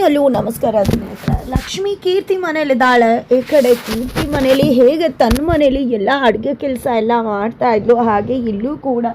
Hi ನಮಸ್ಕಾರ. ಲಕ್ಷ್ಮಿ ಕೀರ್ತಿ ಮನೇಲಿದ್ದಾಳೆ ಈ ಕಡೆ ಕೀರ್ತಿ ಮನೇಲಿ ಹೇಗೆ ತನ್ನ ಮನೇಲಿ ಎಲ್ಲ ಅಡುಗೆ ಕೆಲಸ ಎಲ್ಲ ಮಾಡ್ತಾ ಇದ್ಲು, ಹಾಗೆ ಇಲ್ಲೂ ಕೂಡ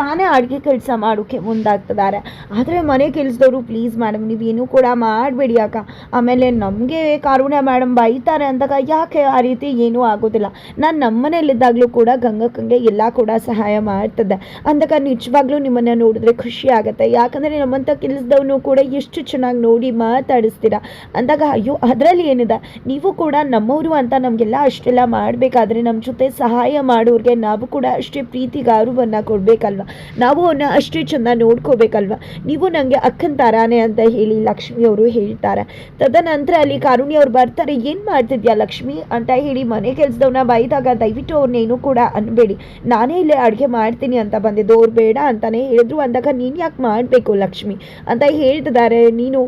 ತಾನೇ ಅಡುಗೆ ಕೆಲಸ ಮಾಡೋಕ್ಕೆ ಮುಂದಾಗ್ತಿದ್ದಾರೆ. ಆದರೆ ಮನೆ ಕೆಲಸದವರು, ಪ್ಲೀಸ್ ಮೇಡಮ್, ನೀವೇನು ಕೂಡ ಮಾಡಬೇಡಿ ಅಕ್ಕ. ಆಮೇಲೆ ನಮಗೆ ಕಾರುಣ್ಯ ಮೇಡಮ್ ಬೈತಾರೆ ಅಂದಾಗ ಯಾಕೆ ಆ ರೀತಿ ಏನೂ ಆಗೋದಿಲ್ಲ. ನಾನು ನಮ್ಮ ಮನೇಲಿದ್ದಾಗಲೂ ಕೂಡ ಗಂಗಕ್ಕಂಗೆ ಎಲ್ಲ ಕೂಡ ಸಹಾಯ ಮಾಡ್ತದೆ ಅಂದಾಗ ನಿಜವಾಗ್ಲೂ ನಿಮ್ಮನ್ನು ನೋಡಿದ್ರೆ ಖುಷಿ ಆಗುತ್ತೆ. ಯಾಕಂದರೆ ನಮ್ಮಂಥ ಕೆಲಸದವನು ಕೂಡ ಎಷ್ಟು ಚೆನ್ನಾಗಿ ನೋಡಿ ಮಾತಾಡಿಸ್ತೀರಾ. ಅಂದಾಗ, ಅಯ್ಯೋ, ಅದರಲ್ಲಿ ಏನಿದೆ? ನೀವು ಕೂಡ ನಮ್ಮವರು ಅಂತ ನಮಗೆಲ್ಲ ಅಷ್ಟೆಲ್ಲ ಮಾಡಬೇಕಾದ್ರೆ ನಮ್ಮ ಜೊತೆ ಸಹಾಯ ಮಾಡೋರಿಗೆ ನಾವು ಕೂಡ ಅಷ್ಟೇ ಪ್ರೀತಿ ಗೌರವವನ್ನು ಕೊಡಬೇಕಲ್ವ? ನಾವು ಅವನ್ನ ಅಷ್ಟೇ ಚೆಂದ ನೋಡ್ಕೋಬೇಕಲ್ವ? ನೀವು ನನಗೆ ಅಕ್ಕನ ತಾರಾನೇ ಅಂತ ಹೇಳಿ ಲಕ್ಷ್ಮಿ ಅವರು ಹೇಳ್ತಾರೆ. ತದನಂತರ ಅಲ್ಲಿ ಕಾರುಣಿ ಅವ್ರು ಬರ್ತಾರೆ, ಏನು ಮಾಡ್ತಿದ್ಯಾ ಲಕ್ಷ್ಮಿ? ಅಂತ ಹೇಳಿ ಮನೆ ಕೆಲಸದವನ್ನ ಬೈದಾಗ ದಯವಿಟ್ಟು ಅವ್ರನ್ನೇನು ಕೂಡ ಅನ್ಬೇಡಿ. ನಾನೇ ಇಲ್ಲೇ ಅಡುಗೆ ಮಾಡ್ತೀನಿ ಅಂತ ಬಂದಿದ್ದು, ಅವ್ರು ಬೇಡ ಅಂತಾನೆ ಹೇಳಿದ್ರು. ಅಂದಾಗ, ನೀನು ಯಾಕೆ ಮಾಡಬೇಕು ಲಕ್ಷ್ಮಿ? ಅಂತ ಹೇಳ್ತಿದ್ದಾರೆ. ನೀನು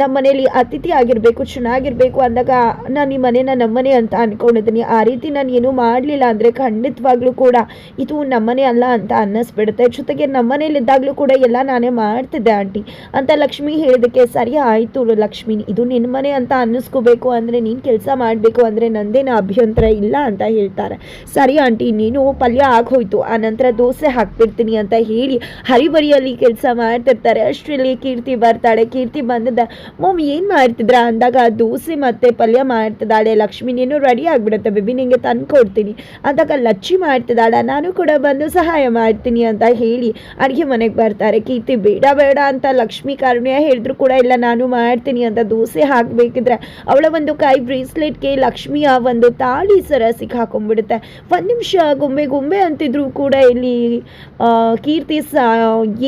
ನಮ್ಮ ಮನೇಲಿ ಅತಿಥಿ ಆಗಿರಬೇಕು, ಚೆನ್ನಾಗಿರಬೇಕು ಅಂದಾಗ, ನಾನು ಈ ಮನೇನ ನಮ್ಮನೆ ಅಂತ ಅನ್ಕೊಂಡಿದ್ದೀನಿ. ಆ ರೀತಿ ನಾನು ಏನೂ ಮಾಡಲಿಲ್ಲ ಅಂದರೆ ಖಂಡಿತವಾಗ್ಲೂ ಕೂಡ ಇದು ನಮ್ಮನೆ ಅಲ್ಲ ಅಂತ ಅನ್ನಿಸ್ಬಿಡುತ್ತೆ ಜೊತೆಗೆ ನಮ್ಮನೇಲಿದ್ದಾಗಲೂ ಕೂಡ ಎಲ್ಲ ನಾನೇ ಮಾಡ್ತಿದ್ದೆ, ಆಂಟಿ. ಅಂತ ಲಕ್ಷ್ಮಿ ಹೇಳಿದಕ್ಕೆ ಸರಿ ಆಯಿತು ಲಕ್ಷ್ಮಿ. ಇದು ನಿನ್ನ ಮನೆ ಅಂತ ಅನ್ನಿಸ್ಕೋಬೇಕು ಅಂದರೆ ನೀನು ಕೆಲಸ ಮಾಡಬೇಕು ಅಂದರೆ ನಂದೇನು ಅಭ್ಯಂತರ ಇಲ್ಲ ಅಂತ ಹೇಳ್ತಾರೆ. ಸರಿ ಆಂಟಿ, ನೀನು ಪಲ್ಯ ಆಗೋಯ್ತು ಆ ನಂತರ ದೋಸೆ ಹಾಕ್ಬಿಡ್ತೀನಿ ಅಂತ ಹೇಳಿ ಹರಿಬರಿಯಲ್ಲಿ ಕೆಲಸ ಮಾಡ್ತಿರ್ತಾರೆ. ಅಷ್ಟರಲ್ಲಿ ಕೀರ್ತಿ ಬರ್ತಾಳೆ. ಕೀರ್ತಿ ಬಂದಿದ್ದ ಮಮ್ ಏನು ಮಾಡ್ತಿದ್ರ? ಅಂದಾಗ ದೋಸೆ ಮತ್ತೆ ಪಲ್ಯ ಮಾಡ್ತಿದ್ದಾಳೆ ಲಕ್ಷ್ಮಿ. ನೀನು ರೆಡಿ ಆಗಿಬಿಡುತ್ತೆ ಬೇಬಿ, ನಿಂಗೆ ತಂದು ಕೊಡ್ತೀನಿ ಅಂದಾಗ ಲಚ್ಚಿ ಮಾಡ್ತಿದ್ದಾಳೆ, ನಾನು ಕೂಡ ಬಂದು ಸಹಾಯ ಮಾಡ್ತೀನಿ ಅಂತ ಹೇಳಿ ಅಡುಗೆ ಮನೆಗೆ ಬರ್ತಾರೆ. ಕೀರ್ತಿ, ಬೇಡ ಬೇಡ ಅಂತ ಲಕ್ಷ್ಮಿ, ಕಾರುಣ್ಯ ಹೇಳಿದ್ರು ಕೂಡ ಇಲ್ಲ, ನಾನು ಮಾಡ್ತೀನಿ ಅಂತ ದೋಸೆ ಹಾಕಬೇಕಿದ್ರೆ ಅವಳ ಒಂದು ಕೈ ಬ್ರೇಸ್ಲೆಟ್ಗೆ ಲಕ್ಷ್ಮಿಯ ಒಂದು ತಾಳಿ ಸರ ಸಿಕ್ಕಾಕೊಂಡ್ಬಿಡುತ್ತೆ. ಒಂದು ನಿಮಿಷ ಗೊಂಬೆ ಗೊಂಬೆ ಅಂತಿದ್ರು ಕೂಡ ಇಲ್ಲಿ ಕೀರ್ತಿ ಸ,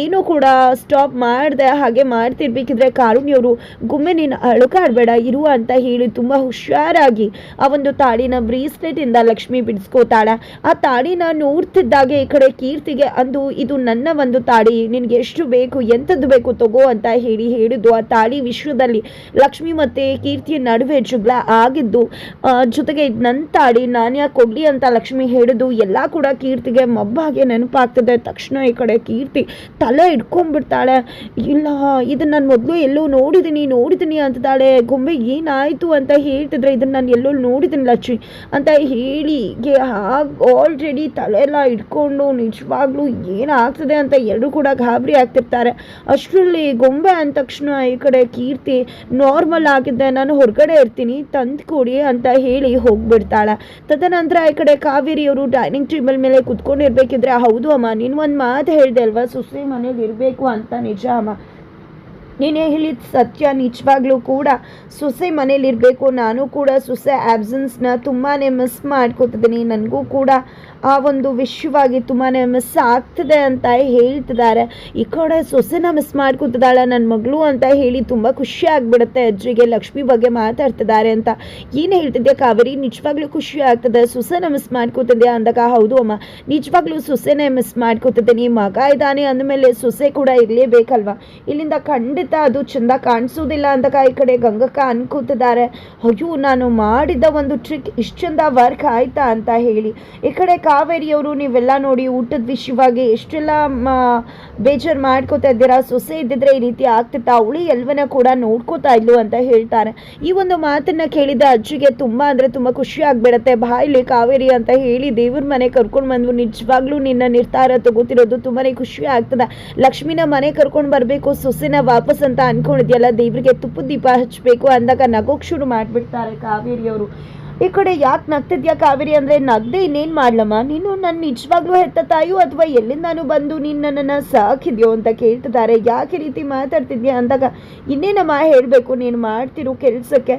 ಏನೂ ಕೂಡ ಸ್ಟಾಪ್ ಮಾಡಿದೆ ಹಾಗೆ ಮಾಡ್ತಿರ್ಬೇಕಿದ್ರೆ ಕಾರುಣ್ಯವರು, ಗೊಂಬೆ ನೀನು ಅಳುಕಾಡಬೇಡ ಇರು ಅಂತ ಹೇಳಿ ತುಂಬ ಹುಷಾರಾಗಿ ಆ ಒಂದು ತಾಳಿನ ಬ್ರೇಸ್ಲೆಟಿಂದ ಲಕ್ಷ್ಮಿ ಬಿಡಿಸ್ಕೋತಾಳೆ. ಆ ತಾಳಿನ ನೋಡ್ತಿದ್ದಾಗೆ ಈ ಕಡೆ ಕೀರ್ತಿಗೆ ಅಂದು ಇದು ನನ್ನ ಒಂದು ತಾಳಿ, ನಿನಗೆ ಎಷ್ಟು ಬೇಕು ಎಂಥದ್ದು ಬೇಕು ತಗೋ ಅಂತ ಹೇಳಿ ಹೇಳಿದ್ದು ಆ ತಾಳಿ ವಿಶ್ವದಲ್ಲಿ. ಲಕ್ಷ್ಮಿ ಮತ್ತು ಕೀರ್ತಿಯ ನಡುವೆ ಜಗಳ ಆಗಿದ್ದು ಜೊತೆಗೆ ನನ್ನ ತಾಳಿ ನಾನು ಯಾಕೆ ಕೊಡ್ಲಿ ಅಂತ ಲಕ್ಷ್ಮಿ ಹೇಳಿದ್ದು, ಎಲ್ಲ ಕೂಡ ಕೀರ್ತಿಗೆ ಮಬ್ಬಾಗೆ ನೆನಪಾಗ್ತದೆ. ತಕ್ಷಣ ಈ ಕಡೆ ಕೀರ್ತಿ ತಲೆ ಇಟ್ಕೊಂಡ್ಬಿಡ್ತಾಳೆ. ಇಲ್ಲ, ಇದನ್ನು ನಾನು ಮೊದಲು ಎಲ್ಲೋ ನೋಡಿದ್ದೀನಿ ನೋಡಿದ್ದೀನಿ ಅಂತಿದ್ದಾಳೆ. ಗೊಂಬೆ ಏನಾಯಿತು ಅಂತ ಹೇಳ್ತಿದ್ರೆ ಇದನ್ನು ನಾನು ಎಲ್ಲೋ ನೋಡಿದ್ದೀನಿ ಲಕ್ಷ್ಮಿ ಅಂತ ಹೇಳಿ ಆಲ್ರೆಡಿ ತಲೆ ಎಲ್ಲ ಇಟ್ಕೊಂಡು ನಿಜವಾಗ್ಲೂ ಏನಾಗ್ತದೆ ಅಂತ ಎಲ್ಲರೂ ಕೂಡ ಗಾಬರಿ ಆಗ್ತಿರ್ತಾರೆ. ಅಷ್ಟರಲ್ಲಿ ಗೊಂಬೆ ಅಂದ ತಕ್ಷಣ ಈ ಕಡೆ ಕೀರ್ತಿ ನಾರ್ಮಲ್ ಆಗಿದ್ದೆ, ನಾನು ಹೊರಗಡೆ ಇರ್ತೀನಿ, ತಂದು ಕೊಡಿ ಅಂತ ಹೇಳಿ ಹೋಗ್ಬಿಡ್ತಾಳೆ. ತದನಂತರ ಈ ಕಡೆ ಕಾವೇರಿಯವರು ಡೈನಿಂಗ್ ಟೇಬಲ್ ಮೇಲೆ ಕುತ್ಕೊಂಡಿರ್ಬೇಕಿದ್ರೆ, ಹೌದು ಅಮ್ಮ, ನೀನು ಒಂದು ಮಾತು ಹೇಳಿದೆ ಅಲ್ವಾ? ಸುಸ್ತಿ ಮನೇಲಿ ಇರಬೇಕು ಅಂತ ನಿಜ ಅಮ್ಮ. ನೀನೇ ಹೇಳಿದ ಸತ್ಯ ನಿಜವಾಗ್ಲೂ ಕೂಡ ಸೊಸೆ ಮನೇಲಿರಬೇಕು. ನಾನು ಕೂಡ ಸೊಸೆ ಆ್ಯಬ್ಸೆನ್ಸ್ನ ತುಂಬಾ ಮಿಸ್ ಮಾಡ್ಕೋತಿದ್ದೀನಿ. ನನಗೂ ಕೂಡ ಆ ಒಂದು ವಿಷಯವಾಗಿ ತುಂಬಾ ಮಿಸ್ ಆಗ್ತದೆ ಅಂತ ಹೇಳ್ತಿದ್ದಾರೆ. ಈ ಕಡೆ ಸೊಸೆನ ಮಿಸ್ ಮಾಡ್ಕೊತಿದ್ದಾಳೆ ನನ್ನ ಮಗಳು ಅಂತ ಹೇಳಿ ತುಂಬ ಖುಷಿ ಆಗಿಬಿಡುತ್ತೆ. ಅಜ್ಜಿಗೆ ಲಕ್ಷ್ಮಿ ಬಗ್ಗೆ ಮಾತಾಡ್ತಿದ್ದಾರೆ ಅಂತ. ಏನು ಹೇಳ್ತಿದ್ಯಾ ಕಾವೇರಿ? ನಿಜವಾಗ್ಲೂ ಖುಷಿ ಆಗ್ತದೆ. ಸೊಸೆನ ಮಿಸ್ ಮಾಡ್ಕೋತಿದ್ಯಾ ಅಂದಾಗ, ಹೌದು ಅಮ್ಮ. ನಿಜವಾಗ್ಲೂ ಸೊಸೆನೇ ಮಿಸ್ ಮಾಡ್ಕೋತಿದ್ದೀನಿ. ಮಗ ಇದ್ದಾನೆ ಅಂದಮೇಲೆ ಸೊಸೆ ಕೂಡ ಇರಲೇಬೇಕಲ್ವಾ? ಇಲ್ಲಿಂದ ಖಂಡಿತ ಅದು ಚಂದ ಕಾಣಿಸೋದಿಲ್ಲ ಅಂತ ಈ ಕಡೆ ಗಂಗಕ್ಕ ಅನ್ಕೂತಿದ್ದಾರೆ. ಅಯ್ಯೋ, ನಾನು ಮಾಡಿದ ಒಂದು ಟ್ರಿಕ್ ಇಷ್ಟು ಚಂದ ವರ್ಕ್ ಆಯ್ತಾ ಅಂತ ಹೇಳಿ. ಈ ಕಡೆ ಕಾವೇರಿಯವರು ನೀವೆಲ್ಲ ನೋಡಿ ಊಟದ ವಿಷಯವಾಗಿ ಎಷ್ಟೆಲ್ಲ ಬೇಜಾರು ಮಾಡ್ಕೋತಾ ಇದ್ದೀರಾ? ಸೊಸೆ ಇದ್ದಿದ್ರೆ ಈ ರೀತಿ ಆಗ್ತಿತ್ತ? ಅವಳಿ ಎಲ್ವನ ಕೂಡ ನೋಡ್ಕೋತಾ ಇದ್ಲು ಅಂತ ಹೇಳ್ತಾರೆ. ಈ ಒಂದು ಮಾತನ್ನ ಕೇಳಿದ ಅಜ್ಜಿಗೆ ತುಂಬಾ ಅಂದ್ರೆ ತುಂಬಾ ಖುಷಿ ಆಗ್ಬಿಡತ್ತೆ. ಬಾಯ್ಲಿ ಕಾವೇರಿ ಅಂತ ಹೇಳಿ ದೇವ್ರ ಮನೆ ಕರ್ಕೊಂಡು ಬಂದ್ವು. ನಿಜವಾಗ್ಲೂ ನಿನ್ನ ನಿರ್ಧಾರ ತಗೋತಿರೋದು ತುಂಬಾನೇ ಖುಷಿ ಆಗ್ತದೆ. ಲಕ್ಷ್ಮಿನ ಮನೆ ಕರ್ಕೊಂಡು ಬರಬೇಕು, ಸೊಸೆನ ವಾಪಸ್ ಅಂತ ಅನ್ಕೊಂಡಿದ್ಯಲ್ಲ ದೇವ್ರಿಗೆ ತುಪ್ಪದ ದೀಪ ಹಚ್ಚಬೇಕು ಅಂದಾಗ ನಗೋಕ್ ಶುರು ಮಾಡ್ಬಿಡ್ತಾರೆ ಕಾವೇರಿಯವರು. ಈ ಕಡೆ ಯಾಕೆ ನಗ್ತಿದ್ಯಾ ಕಾವೇರಿ ಅಂದರೆ ನಗ್ದೆ ಇನ್ನೇನು ಮಾಡ್ಲಮ್ಮ? ನೀನು ನನ್ನ ನಿಜವಾಗ್ಲೂ ಹೆತ್ತ ತಾಯು ಅಥವಾ ಎಲ್ಲಿಂದಾನು ಬಂದು ನೀನು ನನ್ನನ್ನು ಸಾಕಿದ್ಯೋ ಅಂತ ಕೇಳ್ತಿದ್ದಾರೆ. ಯಾಕೆ ರೀತಿ ಮಾತಾಡ್ತಿದ್ಯಾ ಅಂದಾಗ ಇನ್ನೇನಮ್ಮ ಹೇಳಬೇಕು? ನೀನು ಮಾಡ್ತಿರೋ ಕೆಲಸಕ್ಕೆ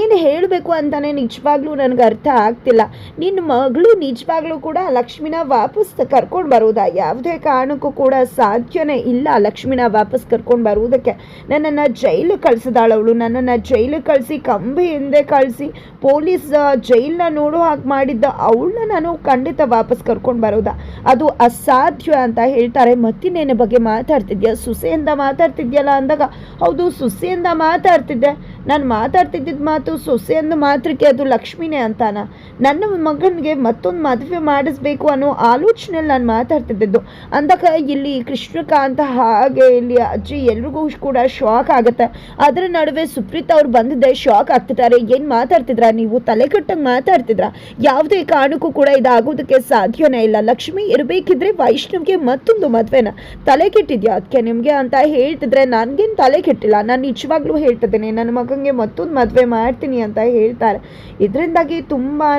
ಏನು ಹೇಳಬೇಕು ಅಂತಾನೆ ನಿಜವಾಗ್ಲೂ ನನಗೆ ಅರ್ಥ ಆಗ್ತಿಲ್ಲ. ನಿನ್ನ ಮಗಳು ನಿಜವಾಗ್ಲೂ ಕೂಡ ಲಕ್ಷ್ಮಿನ ವಾಪಸ್ ಕರ್ಕೊಂಡು ಬರೋದಾ? ಯಾವುದೇ ಕಾರಣಕ್ಕೂ ಕೂಡ ಸಾಧ್ಯನೇ ಇಲ್ಲ ಲಕ್ಷ್ಮಿನ ವಾಪಸ್ ಕರ್ಕೊಂಡು ಬರುವುದಕ್ಕೆ. ನನ್ನನ್ನು ಜೈಲು ಕಳಿಸಿದಾಳವಳು ನನ್ನನ್ನು ಜೈಲು ಕಳಿಸಿ, ಕಂಬಿ ಹಿಂದೆ ಕಳಿಸಿ, ಪೊಲೀಸ್ ಜೈಲನ್ನ ನೋಡೋ ಹಾಗೆ ಮಾಡಿದ್ದ ಅವಳನ್ನ ನಾನು ಖಂಡಿತ ವಾಪಸ್ ಕರ್ಕೊಂಡು ಬರೋದ. ಅದು ಅಸಾಧ್ಯ ಅಂತ ಹೇಳ್ತಾರೆ. ಮತ್ತಿನ್ನೇನ ಬಗ್ಗೆ ಮಾತಾಡ್ತಿದ್ಯಾ? ಸುಸೆಯಿಂದ ಮಾತಾಡ್ತಿದ್ಯಲ್ಲ ಅಂದಾಗ, ಹೌದು, ಸುಸೆಯಿಂದ ಮಾತಾಡ್ತಿದ್ದೆ. ನಾನು ಮಾತಾಡ್ತಿದ್ದಿದ್ದ ಮಾತು ಸೊಸೆ ಮಾತ್ರಕ್ಕೆ ಅದು ಲಕ್ಷ್ಮಿನೇ ಅಂತಾನ. ನನ್ನ ಮಗನಿಗೆ ಮತ್ತೊಂದು ಮದುವೆ ಮಾಡಿಸ್ಬೇಕು ಅನ್ನೋ ಆಲೋಚನೆಯಲ್ಲಿ ನಾನು ಮಾತಾಡ್ತಿದ್ದಿದ್ದು. ಅಂದಾಗ ಇಲ್ಲಿ ಕೃಷ್ಣಕಾಂತ ಹಾಗೆ ಇಲ್ಲಿ ಅಜ್ಜಿ ಎಲ್ರಿಗೂ ಕೂಡ ಶಾಕ್ ಆಗುತ್ತೆ. ಅದರ ನಡುವೆ ಸುಪ್ರೀತ್ ಅವ್ರು ಬಂದಿದ್ದೆ ಶಾಕ್ ಆಗ್ತಿದ್ದಾರೆ. ಏನು ಮಾತಾಡ್ತಿದ್ರ ನೀವು ತಲೆ ಕಟ್ಟಂಗೆ ಮಾತಾಡ್ತಿದ್ರ. ಯಾವುದೇ ಕಾರಣಕ್ಕೂ ಕೂಡ ಇದಾಗೋದಕ್ಕೆ ಸಾಧ್ಯನೇ ಇಲ್ಲ. ಲಕ್ಷ್ಮಿ ಇರಬೇಕಿದ್ರೆ ವೈಷ್ಣವ್ಗೆ ಮತ್ತೊಂದು ಮದುವೆನ ತಲೆ ಕೆಟ್ಟಿದ್ಯಾ ಅದಕ್ಕೆ ನಿಮಗೆ ಅಂತ ಹೇಳ್ತಿದ್ರೆ ನನಗೇನು ತಲೆ ಕೆಟ್ಟಿಲ್ಲ ನಾನು ನಿಜವಾಗ್ಲೂ ಹೇಳ್ತಿದ್ದೀನಿ. ನನ್ನ ಮಗನಿಗೆ ಮತ್ತೊಂದು ಮದುವೆ ಮಾಡ್ತೀನಿ ಅಂತ ಹೇಳ್ತಾರೆ. ಇದರಿಂದಾಗಿ ತುಂಬಾ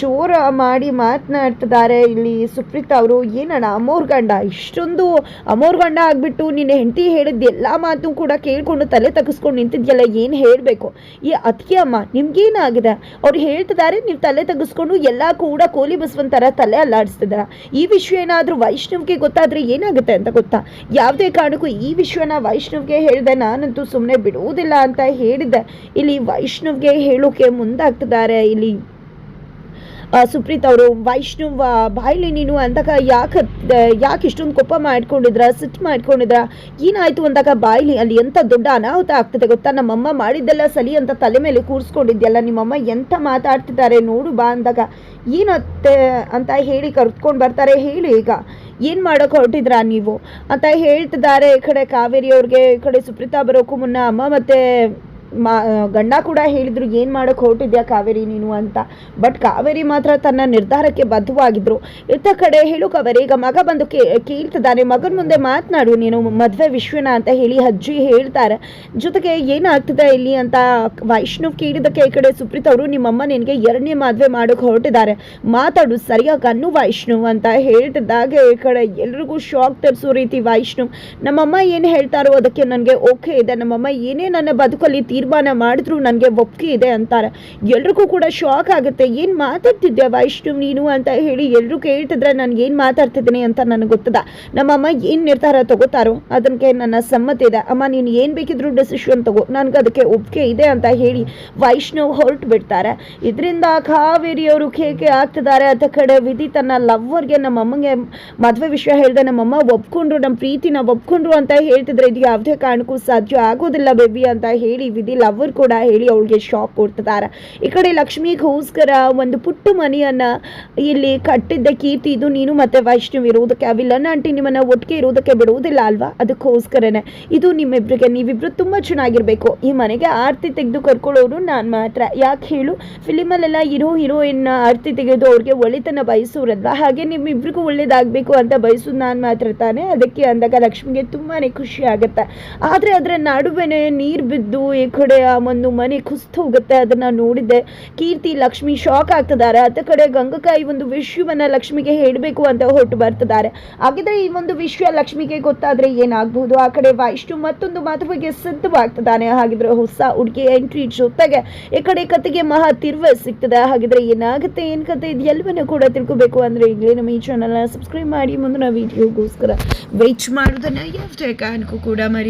ಜೋರ ಮಾಡಿ ಮಾತನಾಡ್ತಿದ್ದಾರೆ ಇಲ್ಲಿ ಸುಪ್ರೀತ್ ಅವರು. ಏನಣ್ಣ, ಅಮೋರ್ ಗಂಡ? ಇಷ್ಟೊಂದು ಅಮೋರ್ ಗಂಡ ಆಗಿಬಿಟ್ಟು ನಿನ್ನ ಹೆಂಡತಿ ಹೇಳಿದ ಎಲ್ಲ ಮಾತು ಕೂಡ ಕೇಳಿಕೊಂಡು ತಲೆ ತಗ್ಸ್ಕೊಂಡು ನಿಂತಿದ್ಯಲ್ಲ, ಏನು ಹೇಳಬೇಕು? ಈ ಅತ್ತಿಗೆ ಅಮ್ಮ ನಿಮ್ಗೇನಾಗಿದೆ? ಅವ್ರು ಹೇಳ್ತಿದ್ದಾರೆ ನೀವು ತಲೆ ತೆಗೆಸ್ಕೊಂಡು ಎಲ್ಲ ಕೂಡ ಕೋಲಿ ಬಸವಂತರ ತಲೆ ಅಲ್ಲಾಡಿಸ್ತಿದ್ದಾರೆ ಈ ವಿಷಯ ಏನಾದರೂ ವೈಷ್ಣವ್ಗೆ ಗೊತ್ತಾದರೆ ಏನಾಗುತ್ತೆ ಅಂತ ಗೊತ್ತಾ? ಯಾವುದೇ ಕಾರಣಕ್ಕೂ ಈ ವಿಷಯನ ವೈಷ್ಣವ್ಗೆ ಹೇಳಿದೆ. ನಾನಂತೂ ಸುಮ್ಮನೆ ಬಿಡುವುದಿಲ್ಲ ಅಂತ ಹೇಳಿದ್ದೆ. ಇಲ್ಲಿ ವೈಷ್ಣವ್ಗೆ ಹೇಳೋಕೆ ಮುಂದಾಗ್ತಿದ್ದಾರೆ. ಇಲ್ಲಿ ಸುಪ್ರೀತ್ ಅವರು, ವೈಷ್ಣವ್ ಬಾಯಿಲಿ ನೀನು ಅಂದಾಗ ಯಾಕೆ ಯಾಕೆ ಇಷ್ಟೊಂದು ಕೋಪ ಮಾಡ್ಕೊಂಡಿದ್ರ ಸಿಟ್ಟು ಮಾಡ್ಕೊಂಡಿದ್ರ? ಏನಾಯ್ತು ಅಂದಾಗ ಬಾಯ್ಲಿ ಅಲ್ಲಿ ಎಂಥ ದೊಡ್ಡ ಅನಾಹುತ ಆಗ್ತದೆ ಗೊತ್ತಾ? ನಮ್ಮಮ್ಮ ಮಾಡಿದ್ದೆಲ್ಲ ಸಲಿ ಅಂತ ತಲೆ ಮೇಲೆ ಕೂರಿಸ್ಕೊಂಡಿದ್ಯಲ್ಲ, ನಿಮ್ಮಮ್ಮ ಎಂತ ಮಾತಾಡ್ತಿದ್ದಾರೆ ನೋಡು ಬಾ ಅಂದಾಗ. ಏನತ್ತೆ ಅಂತ ಹೇಳಿ ಕರ್ತ್ಕೊಂಡು ಬರ್ತಾರೆ. ಹೇಳಿ ಈಗ, ಏನು ಮಾಡೋಕೆ ಹೊರಟಿದ್ರಾ ನೀವು? ಅಂತ ಹೇಳ್ತಿದ್ದಾರೆ ಈ ಕಡೆ ಕಾವೇರಿ ಅವ್ರಿಗೆ, ಈ ಕಡೆ ಸುಪ್ರೀತಾ ಬರೋಕ್ಕೂ ಮುನ್ನ ಅಮ್ಮ ಮತ್ತೆ ಮಾ ಗಂಡ ಕೂಡ ಹೇಳಿದ್ರು, ಏನು ಮಾಡೋಕೆ ಹೊರಟಿದ್ಯಾ ಕಾವೇರಿ ನೀನು ಅಂತ. ಬಟ್ ಕಾವೇರಿ ಮಾತ್ರ ತನ್ನ ನಿರ್ಧಾರಕ್ಕೆ ಬದ್ಧವಾಗಿದ್ರು. ಇತ್ತ ಕಡೆ ಹೇಳು ಕಾವೇರಿ, ಈಗ ಮಗ ಬಂದು ಕೇ, ಕೇಳ್ತಿದ್ದಾನೆ, ಮಗನ ಮುಂದೆ ಮಾತನಾಡು, ನೀನು ಮದುವೆ ವಿಶ್ವನ ಅಂತ ಹೇಳಿ ಅಜ್ಜಿ ಹೇಳ್ತಾರೆ. ಜೊತೆಗೆ ಏನಾಗ್ತಿದೆ ಇಲ್ಲಿ ಅಂತ ವೈಷ್ಣವ್ ಕೇಳಿದಕ್ಕೆ ಈ ಕಡೆ ಸುಪ್ರೀತ್ ಅವರು, ನಿಮ್ಮಮ್ಮ ನಿನಗೆ ಎರಡನೇ ಮದುವೆ ಮಾಡೋಕೆ ಹೊರಟಿದ್ದಾರೆ. ಮಾತಾಡು ಸರಿಯಾಗಿ ಅನ್ನು ವೈಷ್ಣವ್ ಅಂತ ಹೇಳ್ತಿದ್ದಾಗ ಈ ಕಡೆ ಎಲ್ರಿಗೂ ಶಾಕ್ ತರಿಸೋ ರೀತಿ ವೈಷ್ಣವ್. ನಮ್ಮಮ್ಮ ಏನು ಹೇಳ್ತಾರೋ ಅದಕ್ಕೆ ನನಗೆ ಓಕೆ ಇದೆ. ನಮ್ಮಮ್ಮ ಏನೇ ನನ್ನ ಬದುಕಲ್ಲಿ ತೀರ್ಮಾನ ಮಾಡಿದ್ರು, ನನಗೆ ಒಪ್ಪಿಗೆ ಇದೆ ಅಂತಾರೆ. ಎಲ್ರಿಗೂ ಕೂಡ ಶಾಕ್ ಆಗುತ್ತೆ. ಏನು ಮಾತಾಡ್ತಿದ್ದೆ ವೈಷ್ಣು ನೀನು ಅಂತ ಹೇಳಿ ಎಲ್ಲರೂ ಕೇಳ್ತಿದ್ರೆ ನನಗೆ ಏನು ಮಾತಾಡ್ತಿದ್ದೀನಿ ಅಂತ ನನಗೆ ಗೊತ್ತದ. ನಮ್ಮಮ್ಮ ಏನು ನಿರ್ಧಾರ ತಗೋತಾರೋ ಅದಕ್ಕೆ ನನ್ನ ಸಮ್ಮತಿ ಇದೆ. ಅಮ್ಮ, ನೀನು ಏನು ಬೇಕಿದ್ರು ಡೆಸಿಷನ್ ತಗೋ. ನನಗೆ ಅದಕ್ಕೆ ಒಪ್ಪಿಗೆ ಇದೆ ಅಂತ ಹೇಳಿ ವೈಷ್ಣವ್ ಹೊರಟು ಬಿಡ್ತಾರೆ. ಇದರಿಂದ ಕಾವೇರಿಯವರು ಕೇಕೆ ಆಗ್ತಿದ್ದಾರೆ. ಅದ ಕಡೆ ವಿಧಿ ತನ್ನ ಲವ್ವರ್ಗೆ ನಮ್ಮ ಅಮ್ಮಂಗೆ ಮದುವೆ ವಿಷಯ ಹೇಳಿದೆ, ನಮ್ಮಮ್ಮ ಒಪ್ಕೊಂಡ್ರು ನಮ್ಮ ಪ್ರೀತಿನ ಒಪ್ಕೊಂಡ್ರು ಅಂತ ಹೇಳ್ತಿದ್ರೆ ಇದು ಯಾವುದೇ ಕಾರಣಕ್ಕೂ ಸಾಧ್ಯ ಆಗೋದಿಲ್ಲ ಬೇಬಿ ಅಂತ ಹೇಳಿ ಲವ್ವರ್ ಕೂಡ ಹೇಳಿ ಅವಳಿಗೆ ಶಾಕ್ ಕೊಡ್ತಿದ್ದಾರೆ ಈ ಕಡೆ ಲಕ್ಷ್ಮಿಗೋಸ್ಕರ ಒಂದು ಪುಟ್ಟ ಮನೆಯನ್ನ ಇಲ್ಲಿ ಕಟ್ಟಿದ್ದ ಕೀರ್ತಿ ಇದು. ನೀನು ಮತ್ತೆ ವೈಷ್ಣವ್ ಇರೋದಕ್ಕೆ ಆ ವಿಲನ್ ಆಂಟಿ ನಿಮ್ಮನ್ನ ಒಟ್ಟಿಗೆ ಇರೋದಕ್ಕೆ ಬಿಡುವುದಿಲ್ಲ ಅಲ್ವಾ? ಅದಕ್ಕೋಸ್ಕರನೇ. ಇದು ನಿಮ್ಮಿಬ್ಬರಿಗೆ ನೀವಿಬ್ರು ತುಂಬಾ ಚೆನ್ನಾಗಿರ್ಬೇಕು. ಈ ಮನೆಗೆ ಆರತಿ ತೆಗೆದು ಕರ್ಕೊಳ್ಳೋರು ನಾನು ಮಾತ್ರ. ಯಾಕೆ ಹೇಳು? ಫಿಲಿಮಲ್ಲೆಲ್ಲ ಇರೋ ಹೀರೋಯಿನ್ ಆರತಿ ತೆಗೆದು ಅವ್ರಿಗೆ ಒಳಿತನ ಬಯಸೋರಲ್ವಾ? ಹಾಗೆ ನಿಮ್ಮಿಬ್ರಿಗೂ ಒಳ್ಳೇದಾಗಬೇಕು ಅಂತ ಬಯಸೋದು ನಾನು ಮಾತ್ರ ತಾನೆ. ಅದಕ್ಕೆ ಅಂದಾಗ ಲಕ್ಷ್ಮಿಗೆ ತುಂಬಾನೇ ಖುಷಿ ಆಗುತ್ತೆ. ಆದರೆ ಅದರ ನಡುವೆನೆ ನೀರು ಬಿದ್ದು ಈ ಕಡೆ ಆ ಒಂದು ಮನೆ ಕುಸ್ತು ಹೋಗುತ್ತೆ, ಅದನ್ನ ನೋಡಿದ್ದೆ. ಕೀರ್ತಿ, ಲಕ್ಷ್ಮಿ ಶಾಕ್ ಆಗ್ತಿದ್ದಾರೆ. ಅತ್ತ ಕಡೆ ಗಂಗಕಾಯಿ ಒಂದು ವಿಷಯವನ್ನ ಲಕ್ಷ್ಮಿಗೆ ಹೇಳಬೇಕು ಅಂತ ಹೊರಟು ಬರ್ತಿದ್ದಾರೆ. ಹಾಗಿದ್ರೆ ಈ ಒಂದು ವಿಷಯ ಲಕ್ಷ್ಮಿಗೆ ಗೊತ್ತಾದ್ರೆ ಏನಾಗ್ಬಹುದು ಆ ಕಡೆ ವೈಷ್ಣು ಮತ್ತೊಂದು ಮದುವೆಗೆ ಸಿದ್ಧವಾಗ್ತಿದ್ದಾನೆ. ಹಾಗಿದ್ರೆ ಹೊಸ ಹುಡುಗಿ ಎಂಟ್ರಿ ಜೊತೆಗೆ ಈ ಕಡೆ ಕತೆಗೆ ಮಹಾ ತಿರುವೆ ಸಿಗ್ತದೆ. ಹಾಗಿದ್ರೆ ಏನಾಗುತ್ತೆ? ಏನ್ ಕತೆ ಇದು? ಎಲ್ಲವನ್ನೂ ಕೂಡ ತಿಳ್ಕೊಬೇಕು ಅಂದ್ರೆ ಈಗಲೇ ನಮ್ಮ ಈ ಚಾನಲ್ನ ಸಬ್ಸ್ಕ್ರೈಬ್ ಮಾಡಿ ಮುಂದಿನ ವಿಡಿಯೋಗೋಸ್ಕರ ವೆಯ್ಟ್ ಮಾಡೋದನ್ನ ಯಾವ ಕಾರಣಕ್ಕೂ ಕೂಡ ಮರಿ